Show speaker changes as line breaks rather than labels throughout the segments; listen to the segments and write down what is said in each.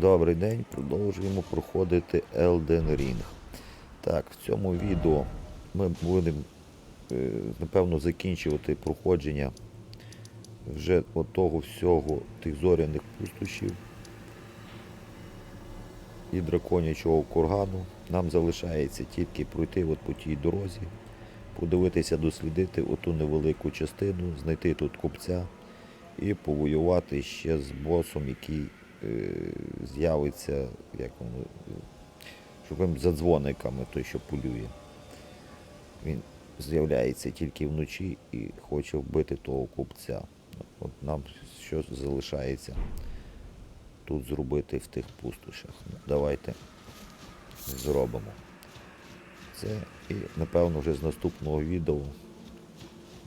Добрий день, продовжуємо проходити Elden Ring. Так, в цьому відео ми будемо, е, напевно, закінчувати проходження вже от того всього тих зоряних пустощів і драконячого кургану. Нам залишається тільки пройти от по тій дорозі, подивитися, дослідити оту невелику частину, знайти тут купця і повоювати ще з босом, який з'явиться, як воно, е, шукаємо за дзвониками, той, що полює. Він з'являється тільки вночі і хоче вбити того купця. От нам що залишається тут зробити в тих пустошах. Давайте зробимо. Це і, напевно, вже з наступного відео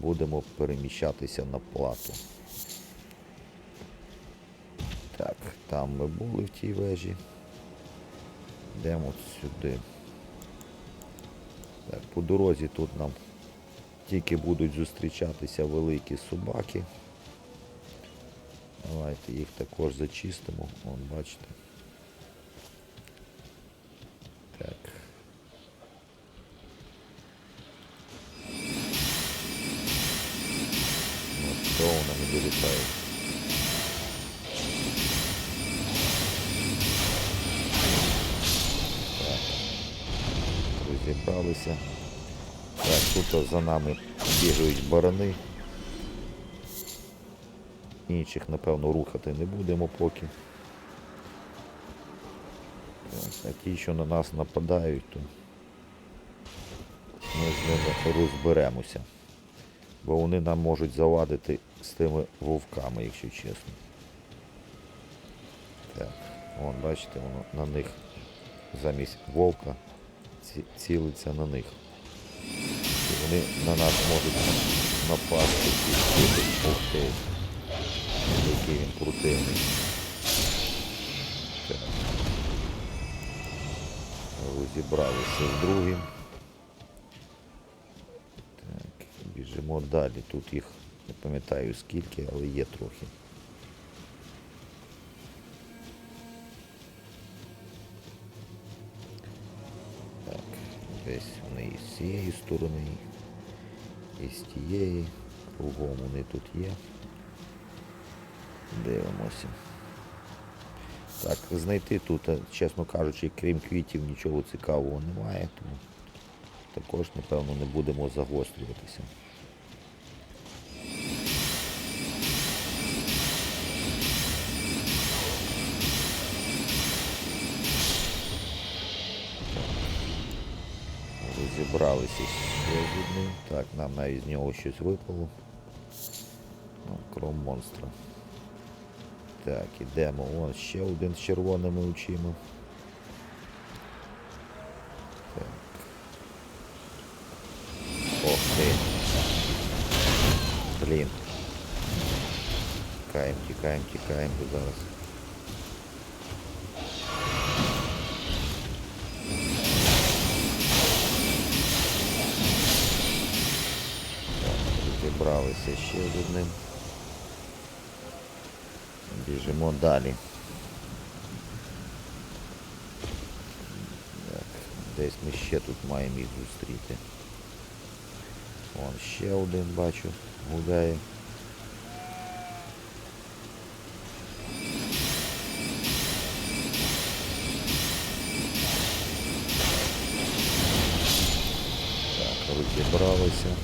будемо переміщатися на плату. Так, там ми були в тій вежі. Йдемо от сюди. Так, по дорозі тут нам тільки будуть зустрічатися великі собаки. Давайте їх також зачистимо. Вон, бачите. Так. Ну, що вона не вилітає? Розібралися. Так, тут за нами бігають барани. Інших, напевно, рухати не будемо поки. А ті, що на нас нападають, то ми з ними розберемося. Бо вони нам можуть завадити з тими вовками, якщо чесно. Так, вон, бачите, воно на них замість вовка цілиться на них. І вони на нас можуть напасти і ти. Який він противний. Так. Розібралися з другим. Так, біжимо далі. Тут їх не пам'ятаю скільки, але є трохи. Десь вони і з цієї сторони, і з тієї. Кругом вони тут є. Дивимося. Так, знайти тут, е, чесно кажучи, крім квітів, нічого цікавого немає, тому також, напевно, не будемо загострюватися. Розібралися ще з одним. Так, нам навіть з нього щось випало. Ну, кром монстра. Так, ідемо. Вон ще один з червоними очима. Так. Ох ти. Блін. Тікаємо, тікаємо, тікаємо, бо зараз. Зібралися ще з одним. Біжимо далі. Так, десь ми ще тут маємо їх зустріти. Вон ще один бачу, гуляє. Так, розібралися.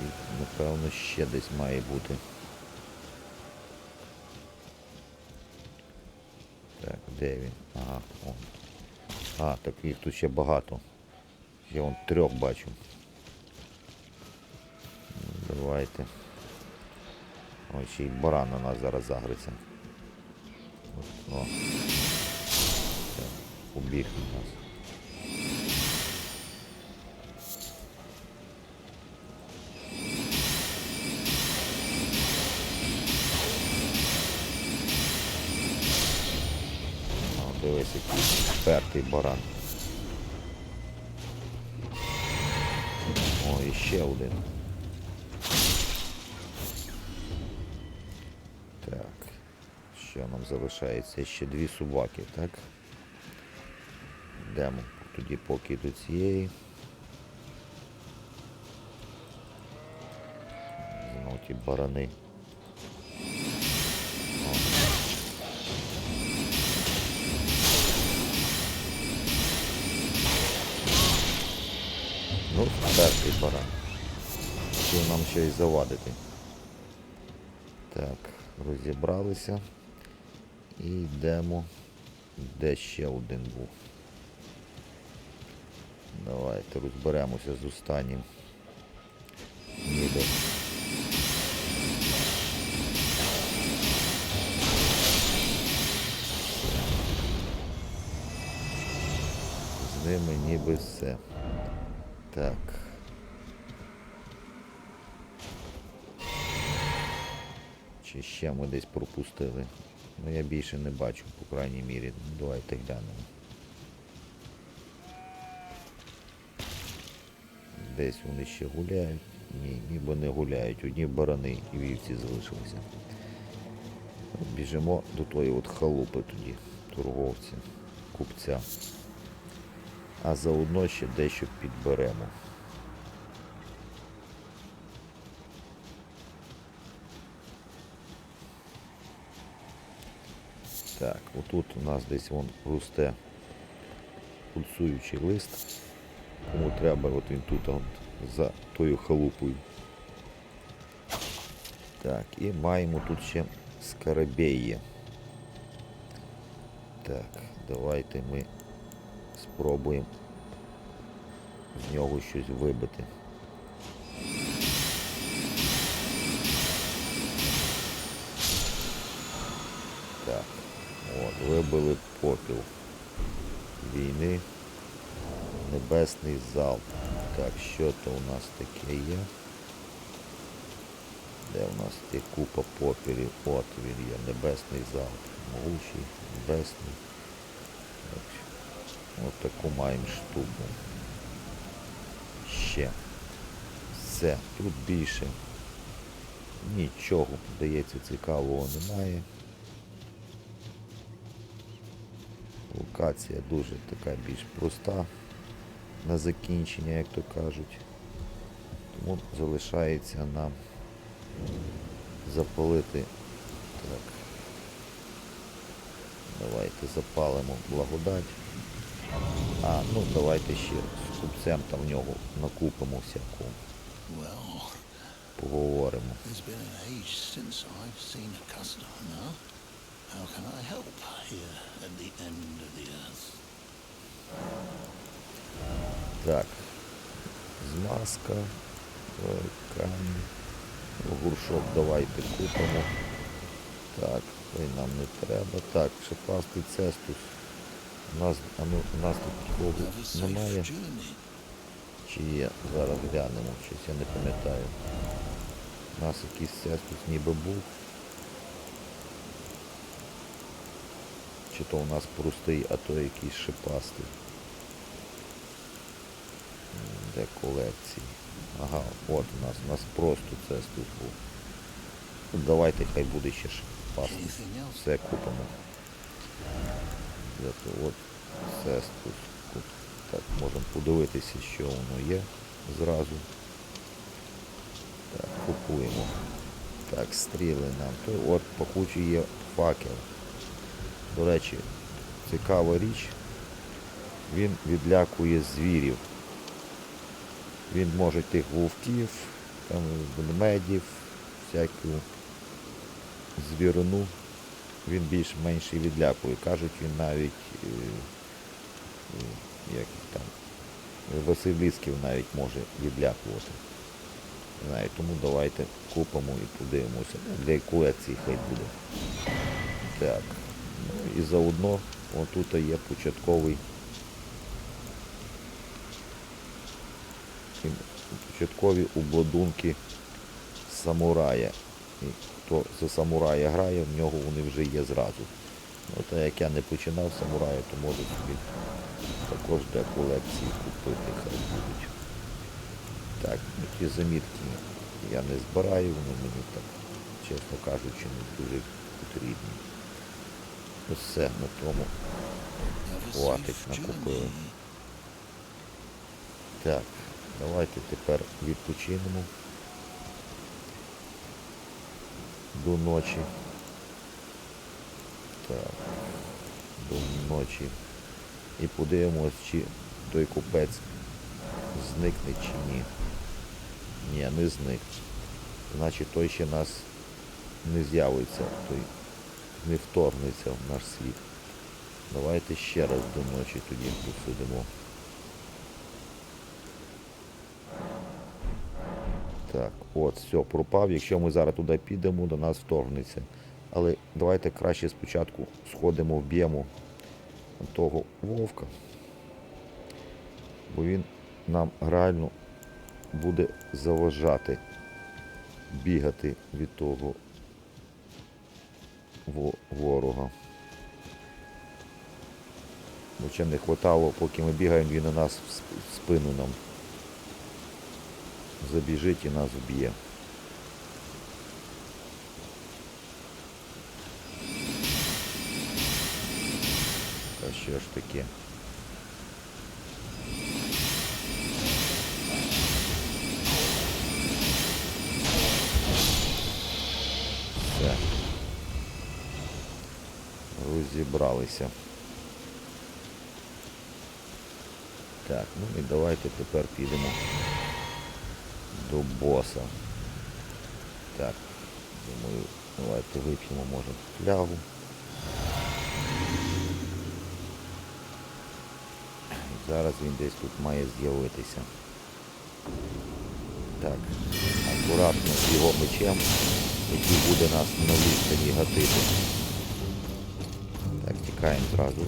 І, напевно, ще десь має бути. Так, де він? Ага, он. А, так їх тут ще багато. Я вон трьох бачу. Давайте. Ой, ще й баран на нас зараз загриться. О. Все, убіг від нас. якийсь впертий баран. О, і ще один. Так, що нам залишається? Ще дві собаки, так? Йдемо тоді поки до цієї. Знову ті барани. Перший баран. Хотів нам й завадити. Так, розібралися. І йдемо. Де ще один був. Давайте розберемося з останнім. Ніби. З ними ніби все. Так. Чи ще ми десь пропустили? Ну я більше не бачу, по крайній мірі. Ну, Давайте глянемо. Десь вони ще гуляють. Ні, ніби не гуляють. Одні барани і вівці залишилися. Біжимо до тої от халупи тоді, торговця, купця. А заодно ще дещо підберемо. Так, отут у нас десь вон росте пульсуючий лист. Кому треба, от він тут от, за тою халупою. Так, і маємо тут ще скарабеї. Так, давайте ми спробуємо з нього щось вибити. Так, от, вибили попіл війни. Небесний зал. Так, що то у нас таке є? Де у нас є купа попелів? От він є. Небесний зал. Могучий, небесний. Так, От таку маємо штуку. Ще. Все. Тут більше нічого, здається, цікавого немає. Локація дуже така більш проста на закінчення, як то кажуть. Тому залишається нам запалити. Так. Давайте запалимо благодать. А, ну давайте ще з купцем там в нього накупимо всякого. Поговоримо. Так. Змазка, камінь. Огуршок давайте купимо. Так, той нам не треба. Так, шипастий цестус. Нас, а ну, нас тут
safe
немає. Чи є? Зараз глянемо, щось я не пам'ятаю. У нас якийсь цестус ніби був. Чи то у нас простий, а то якийсь шипастий. Де колекції? Ага, от у нас, у нас просто цестус був. Ну, Давайте хай буде ще шипастий. Все купимо. От. Куп- Так, можемо подивитися, що воно є зразу. Так, купуємо. Так, стріли нам. То от пахучий є факел. До речі, цікава річ. Він відлякує звірів. Він може тих вовків, там, ведмедів, всяку звірину. Він більш-менш і відлякує. Кажуть, він навіть е, як там, Василісків навіть може відлякувати. Не знаю, тому давайте купимо і подивимося. Для колекції хай буде. Так. Ну і заодно отут є початковий. Початкові обладунки самурая. Хто за самурая грає, в нього вони вже є зразу. Ну, та як я не починав самурая, то можу собі також для колекції купити, хай будуть. Так, ну, ті замітки я не збираю, вони мені так, чесно кажучи, не дуже потрібні. Усе на тому. Хватить, накупили. Так, давайте тепер відпочинемо до ночі. Так, до ночі. І подивимось, чи той купець зникне чи ні. Ні, не зник. Значить той ще нас не з'явиться, той не вторгнеться в наш світ. Давайте ще раз до ночі тоді посидимо. Так, от, все, пропав. Якщо ми зараз туди підемо, до нас вторгнеться. Але давайте краще спочатку сходимо, вб'ємо того вовка. Бо він нам реально буде заважати бігати від того ворога. Бо не хватало, поки ми бігаємо, він на нас в спину нам забіжить і нас вб'є. Та що ж таке? Все. Розібралися. Так, ну і давайте тепер підемо до боса. Так, думаю, давайте вип'ємо, може, флягу. Зараз він десь тут має з'явитися. Так, акуратно з його мечем, який буде нас на відстані гатити. Так, тікаємо зразу.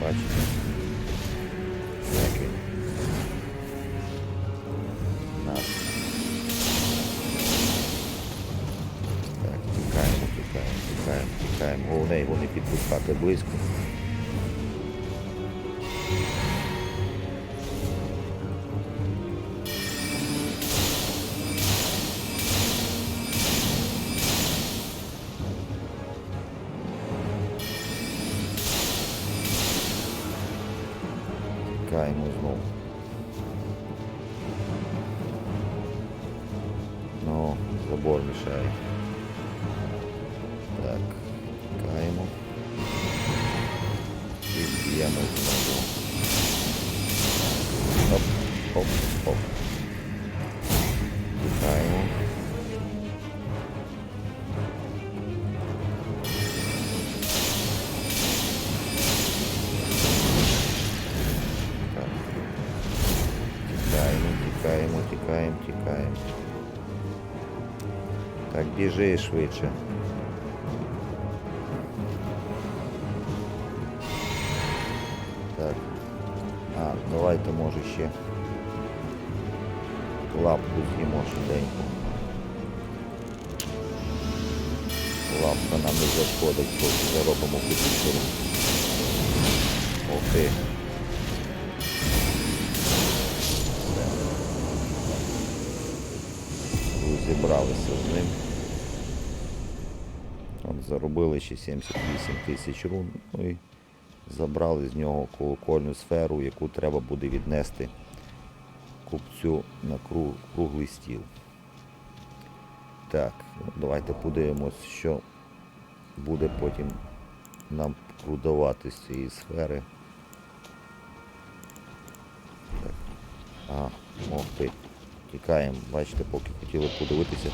Бачите? Як він тікаємо. Головне його не підпускати близько. Тікаємо знову. Ну, забор мішає. Так, І б'ємо знову. Оп, оп, оп. Тікаємо. Так. Тікаємо, тікаємо, тікаємо, тікаємо. Так, біжи швидше. Давайте може ще лапку з'їмо швиденько. Лапка нам не зашкодить, поки заробимо куточку. Ох ти. Розібралися з ним. От заробили ще 78 тисяч рун. Ну і забрали з нього колокольну сферу, яку треба буде віднести купцю на кру- круглий стіл. Так, давайте подивимось, що буде потім нам продавати з цієї сфери. Так. А, ох ти. Тікаємо, бачите, поки хотіли подивитися.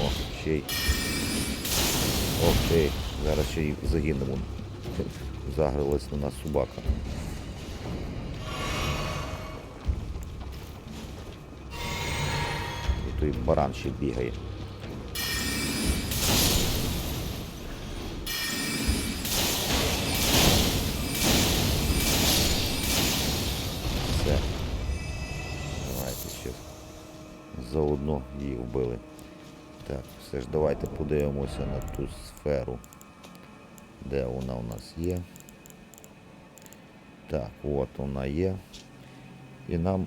О, ще й. Ох ти, зараз ще й загинемо. Загрилась на нас собака. І той баран ще бігає. Все. Давайте ще заодно її вбили. Так, все ж давайте подивимося на ту сферу. Де вона у нас є? Так, от вона є. І нам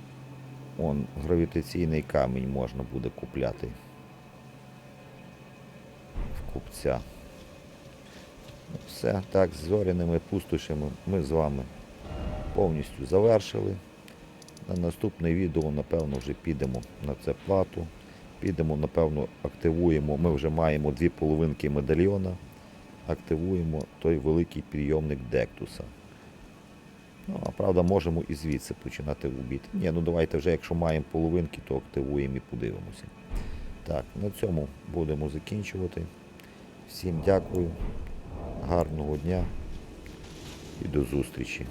он гравітаційний камінь можна буде купляти в купця. Все, так, з зоряними пустошами ми з вами повністю завершили. На наступне відео, напевно, вже підемо на це плату. Підемо, напевно, активуємо. Ми вже маємо дві половинки медальйона. Активуємо той великий підйомник Дектуса. Ну, а правда, можемо і звідси починати вбити. Ні, ну давайте вже, якщо маємо половинки, то активуємо і подивимося. Так, на цьому будемо закінчувати. Всім дякую, гарного дня і до зустрічі.